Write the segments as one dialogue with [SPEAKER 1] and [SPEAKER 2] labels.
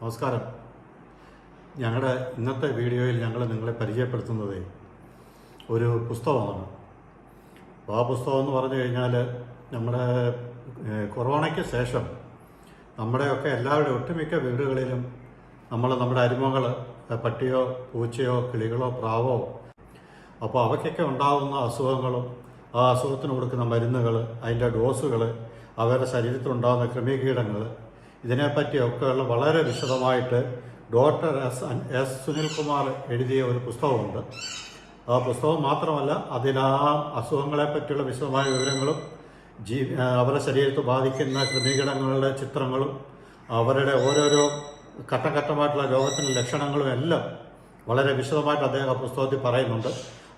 [SPEAKER 1] നമസ്കാരം. ഞങ്ങളുടെ ഇന്നത്തെ വീഡിയോയിൽ ഞങ്ങൾ നിങ്ങളെ പരിചയപ്പെടുത്തുന്നത് ഒരു പുസ്തകമാണ്. ആ പുസ്തകം എന്ന് പറഞ്ഞു കഴിഞ്ഞാൽ നമ്മുടെ കൊറോണയ്ക്ക് ശേഷം നമ്മുടെയൊക്കെ എല്ലാവരുടെ ഒട്ടുമിക്ക വീടുകളിലും നമ്മൾ നമ്മുടെ അരുമകൾ പട്ടിയോ പൂച്ചയോ കിളികളോ പ്രാവോ അപ്പോൾ അവയ്ക്കൊക്കെ ഉണ്ടാകുന്ന അസുഖങ്ങളും ആ അസുഖത്തിന് കൊടുക്കുന്ന മരുന്നുകൾ അതിന്റെ ഡോസുകൾ അവരുടെ ശരീരത്തിലുണ്ടാകുന്ന ക്രിമികീടങ്ങൾ ഇതിനെപ്പറ്റിയൊക്കെയുള്ള വളരെ വിശദമായിട്ട് ഡോക്ടർ എസ് എസ് സുനിൽകുമാർ എഴുതിയ ഒരു പുസ്തകമുണ്ട്. ആ പുസ്തകം മാത്രമല്ല അതിൽ ആ അസുഖങ്ങളെ പറ്റിയുള്ള വിശദമായ വിവരങ്ങളും ജീ അവരുടെ ശരീരത്തെ ബാധിക്കുന്ന ക്രമീകരണങ്ങളുടെ ചിത്രങ്ങളും അവരുടെ ഓരോരോ ഘട്ടം ഘട്ടമായിട്ടുള്ള രോഗത്തിന്റെ ലക്ഷണങ്ങളും എല്ലാം വളരെ വിശദമായിട്ട് അദ്ദേഹം ആ പുസ്തകത്തിൽ പറയുന്നുണ്ട്.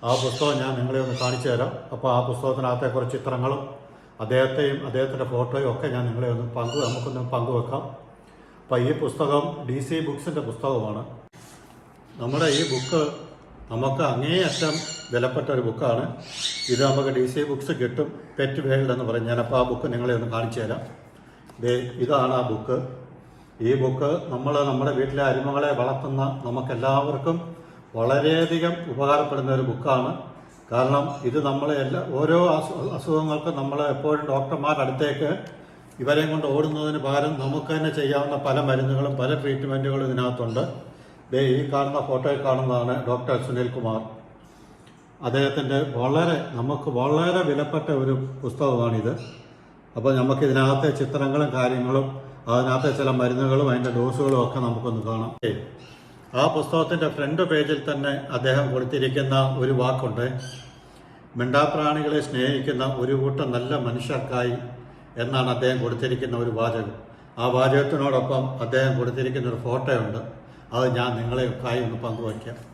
[SPEAKER 1] ആ പുസ്തകം ഞാൻ നിങ്ങളെ ഒന്ന് കാണിച്ചു തരാം. അപ്പോൾ ആ പുസ്തകത്തിനകത്തെ കുറച്ച് ചിത്രങ്ങളും അദ്ദേഹത്തെയും അദ്ദേഹത്തിന്റെ ഫോട്ടോയും ഒക്കെ ഞാൻ നിങ്ങളെ ഒന്ന് പങ്കു നമുക്കൊന്ന് പങ്കുവെക്കാം. അപ്പോൾ ഈ പുസ്തകം ഡി സി ബുക്സിന്റെ പുസ്തകമാണ്. നമ്മുടെ ഈ ബുക്ക് നമുക്ക് അങ്ങേയറ്റം വിലപ്പെട്ട ഒരു ബുക്കാണ്. ഇത് നമുക്ക് ഡി സി ബുക്സ് കിട്ടും പെറ്റ് വേൾഡ് എന്ന് പറയും. ഞാനപ്പോൾ ആ ബുക്ക് നിങ്ങളെ ഒന്ന് കാണിച്ചു തരാം. ദേ ഇതാണ് ആ ബുക്ക്. ഈ ബുക്ക് നമ്മൾ നമ്മുടെ വീട്ടിലെ അരിമകളെ വളർത്തുന്ന നമുക്കെല്ലാവർക്കും വളരെയധികം ഉപകാരപ്പെടുന്ന ഒരു ബുക്കാണ്. കാരണം ഇത് നമ്മളെ എല്ലാ ഓരോ അസുഖങ്ങൾക്കും നമ്മളെ എപ്പോഴും ഡോക്ടർമാരുടെ അടുത്തേക്ക് ഇവരെയും കൊണ്ട് ഓടുന്നതിന് പകരം നമുക്ക് തന്നെ ചെയ്യാവുന്ന പല മരുന്നുകളും പല ട്രീറ്റ്മെന്റുകളും ഇതിനകത്തുണ്ട്. ദേ ഈ കാണുന്ന ഫോട്ടോയിൽ കാണുന്നതാണ് ഡോക്ടർ സുനിൽ കുമാർ. അദ്ദേഹത്തിന്റെ വളരെ നമുക്ക് വളരെ വിലപ്പെട്ട ഒരു പുസ്തകമാണിത്. അപ്പോൾ നമുക്ക് ഇതിനകത്തെ ചിത്രങ്ങളും കാര്യങ്ങളും അതിനകത്തെ ചില മരുന്നുകളും അതിന്റെ ഡോസുകളും ഒക്കെ നമുക്കൊന്ന് കാണാം. ആ പുസ്തകത്തിന്റെ ഫ്രണ്ട് പേജിൽ തന്നെ അദ്ദേഹം കൊടുത്തിരിക്കുന്ന ഒരു വാക്കുണ്ട്. മിണ്ടാപ്രാണികളെ സ്നേഹിക്കുന്ന ഒരു കൂട്ടം നല്ല മനുഷ്യർക്കായി എന്നാണ് അദ്ദേഹം കൊടുത്തിരിക്കുന്ന ഒരു വാചകം. ആ വാചകത്തിനോടൊപ്പം അദ്ദേഹം കൊടുത്തിരിക്കുന്ന ഒരു ഫോട്ടോയുണ്ട്. അത് ഞാൻ നിങ്ങളെ ഒക്കായി ഒന്ന് പങ്കുവയ്ക്കാം.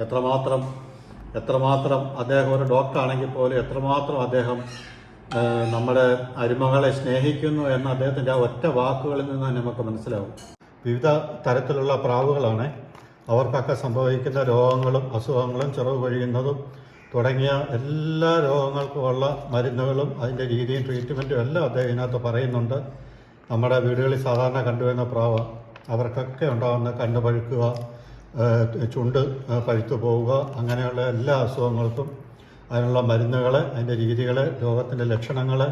[SPEAKER 1] എത്രമാത്രം എത്രമാത്രം അദ്ദേഹം ഒരു ഡോക്ടറാണെങ്കിൽ പോലും എത്രമാത്രം അദ്ദേഹം നമ്മുടെ അരുമകളെ സ്നേഹിക്കുന്നു എന്ന അദ്ദേഹത്തിന്റെ ആ ഒറ്റ വാക്കുകളിൽ നിന്ന് നമുക്ക് മനസ്സിലാവും. വിവിധ തരത്തിലുള്ള പ്രാവുകളാണ്. അവർക്കൊക്കെ സംഭവിക്കുന്ന രോഗങ്ങളും അസുഖങ്ങളും ചിറവ് കഴിയുന്നതും തുടങ്ങിയ എല്ലാ രോഗങ്ങൾക്കുമുള്ള മരുന്നുകളും അതിന്റെ രീതിയും ട്രീറ്റ്മെന്റും എല്ലാം അദ്ദേഹം ഇതിനകത്ത് പറയുന്നുണ്ട്. നമ്മുടെ വീടുകളിൽ സാധാരണ കണ്ടുവരുന്ന പ്രാവ് അവർക്കൊക്കെ ഉണ്ടാകുന്ന കണ്ണ് പഴുക്കുക ചുണ്ട് പഴുത്തു പോവുക അങ്ങനെയുള്ള എല്ലാ അസുഖങ്ങൾക്കും അതിനുള്ള മരുന്നുകൾ അതിന്റെ രീതികൾ രോഗത്തിന്റെ ലക്ഷണങ്ങൾ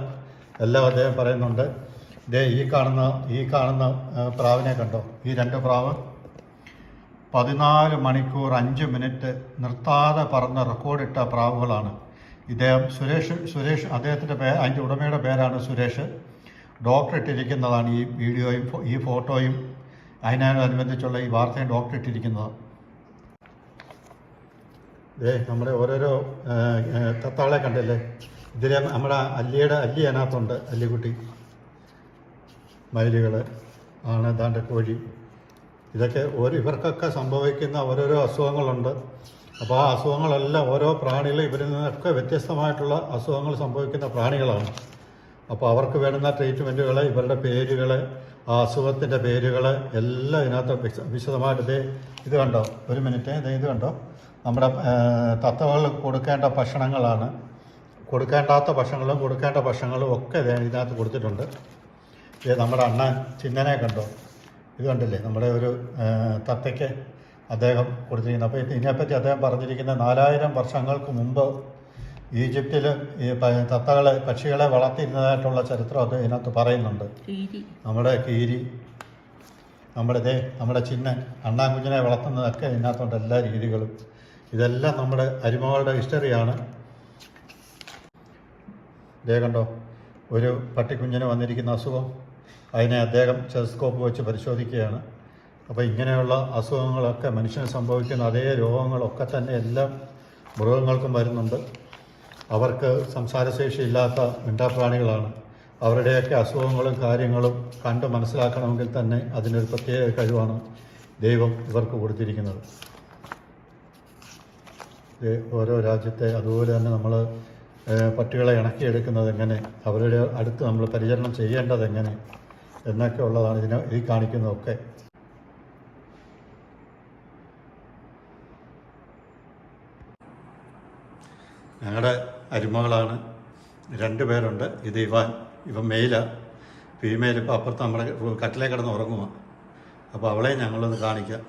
[SPEAKER 1] എല്ലാം അദ്ദേഹം പറയുന്നുണ്ട്. ദേ ഈ കാണുന്ന ഈ കാണുന്ന പ്രാവിനെ കണ്ടോ? ഈ രണ്ട് പ്രാവ് പതിനാല് മണിക്കൂർ അഞ്ച് മിനിറ്റ് നിർത്താതെ പറന്ന് റെക്കോർഡിട്ട പ്രാവുകളാണ്. ഇദ്ദേഹം സുരേഷ് സുരേഷ് അദ്ദേഹത്തിന്റെ പേ അതിന്റെ ഉടമയുടെ പേരാണ് സുരേഷ്. ഡോക്ടർ ഇട്ടിരിക്കുന്നതാണ് ഈ വീഡിയോയും ഈ ഫോട്ടോയും. അതിനോടനുബന്ധിച്ചുള്ള ഈ വാർത്തയും ഡോക്ടർ ഇട്ടിരിക്കുന്നത്. ദേ നമ്മുടെ ഓരോരോ തത്താളെ കണ്ടില്ലേ? ഇതിലെ നമ്മുടെ അല്ലിയുടെ അല്ലി അതിനകത്തുണ്ട് അല്ലിക്കുട്ടി. മയിലുകൾ ആണ് ദാണ്ട് കോഴി. ഇതൊക്കെ ഓരോ ഇവർക്കൊക്കെ സംഭവിക്കുന്ന ഓരോരോ അസുഖങ്ങളുണ്ട്. അപ്പോൾ ആ അസുഖങ്ങളെല്ലാം ഓരോ പ്രാണികളും ഇവരിൽ നിന്നൊക്കെ വ്യത്യസ്തമായിട്ടുള്ള അസുഖങ്ങൾ സംഭവിക്കുന്ന പ്രാണികളാണ്. അപ്പോൾ അവർക്ക് വേണ്ടുന്ന ട്രീറ്റ്മെന്റുകൾ ഇവരുടെ പേരുകൾ ആ അസുഖത്തിന്റെ പേരുകൾ എല്ലാം ഇതിനകത്ത് വിശദമായിട്ട് ഇത് കണ്ടോ? ഒരു മിനിറ്റ് ഇത് കണ്ടോ? നമ്മുടെ തത്തകൾ കൊടുക്കേണ്ട ഭക്ഷണങ്ങളാണ്. കൊടുക്കേണ്ടാത്ത ഭക്ഷണങ്ങളും കൊടുക്കേണ്ട ഭക്ഷണങ്ങളും ഒക്കെ ഇതിനകത്ത് കൊടുത്തിട്ടുണ്ട്. ഇത് നമ്മുടെ അണ്ണൻ ചിന്നനെ കണ്ടോ? ഇത് കണ്ടില്ലേ? നമ്മുടെ ഒരു തത്തയ്ക്ക് അദ്ദേഹം കൊടുത്തിരിക്കുന്നത്. അപ്പോൾ ഇതിനെപ്പറ്റി അദ്ദേഹം പറഞ്ഞിരിക്കുന്ന നാലായിരം വർഷങ്ങൾക്ക് മുമ്പ് ഈജിപ്തിൽ ഈ തത്തകളെ പക്ഷികളെ വളർത്തിയിരുന്നതായിട്ടുള്ള ചരിത്രം അത് ഇതിനകത്ത് പറയുന്നുണ്ട്. നമ്മുടെ കീരി നമ്മുടെ ദേ നമ്മുടെ ചിന്നൻ അണ്ണാൻകുഞ്ഞിനെ വളർത്തുന്നതൊക്കെ ഇതിനകത്തുണ്ട് എല്ലാ രീതികളും. ഇതെല്ലാം നമ്മുടെ അരിമകളുടെ ഹിസ്റ്ററിയാണ് ദേ കണ്ടോ ഒരു പട്ടിക്കുഞ്ഞിന് വന്നിരിക്കുന്ന അസുഖം. അതിനെ അദ്ദേഹം ടെലിസ്കോപ്പ് വെച്ച് പരിശോധിക്കുകയാണ്. അപ്പോൾ ഇങ്ങനെയുള്ള അസുഖങ്ങളൊക്കെ മനുഷ്യന് സംഭവിക്കുന്ന അതേ രോഗങ്ങളൊക്കെ തന്നെ എല്ലാം മൃഗങ്ങൾക്കും വരുന്നുണ്ട്. അവർക്ക് സംസാരശേഷി ഇല്ലാത്ത മിണ്ടാപ്രാണികളാണ്. അവരുടെയൊക്കെ അസുഖങ്ങളും കാര്യങ്ങളും കണ്ട് മനസ്സിലാക്കണമെങ്കിൽ തന്നെ അതിനൊരു പ്രത്യേക കഴിവാണ് ദൈവം ഇവർക്ക് കൊടുത്തിരിക്കുന്നത്. ഇത് ഓരോ രാജ്യത്തെ അതുപോലെ തന്നെ നമ്മൾ പട്ടികളെ ഇണക്കിയെടുക്കുന്നത് എങ്ങനെ? അവരുടെ അടുത്ത് നമ്മൾ പരിചരണം ചെയ്യേണ്ടത് എങ്ങനെ? എന്നൊക്കെ ഉള്ളതാണ് ഇതിനെ ഈ കാണിക്കുന്നതൊക്കെ. ഞങ്ങളുടെ അരുമകളാണ്. രണ്ട് പേരുണ്ട്. ഇത് ഇവാൻ ഇവൻ മെയിലാണ് ഫീമെയിൽ ഇപ്പോൾ അപ്പുറത്ത് നമ്മുടെ കട്ടിലേ കിടന്ന് ഉറങ്ങുക അപ്പോൾ അവളെ ഞങ്ങളൊന്ന് കാണിക്കാം.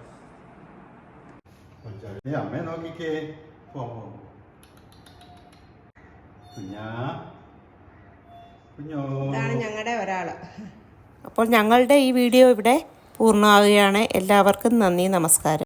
[SPEAKER 1] നീ അമ്മയെ നോക്കിക്കേ. പോ, പോ. കുഞ്ഞാ കുഞ്ഞോ
[SPEAKER 2] ഇതാണ് ഞങ്ങളുടെ ഒരാൾ
[SPEAKER 3] അപ്പോൾ ഞങ്ങളുടെ ഈ വീഡിയോ ഇവിടെ പൂർണമാവുകയാണ്. എല്ലാവർക്കും നന്ദി നമസ്കാരം.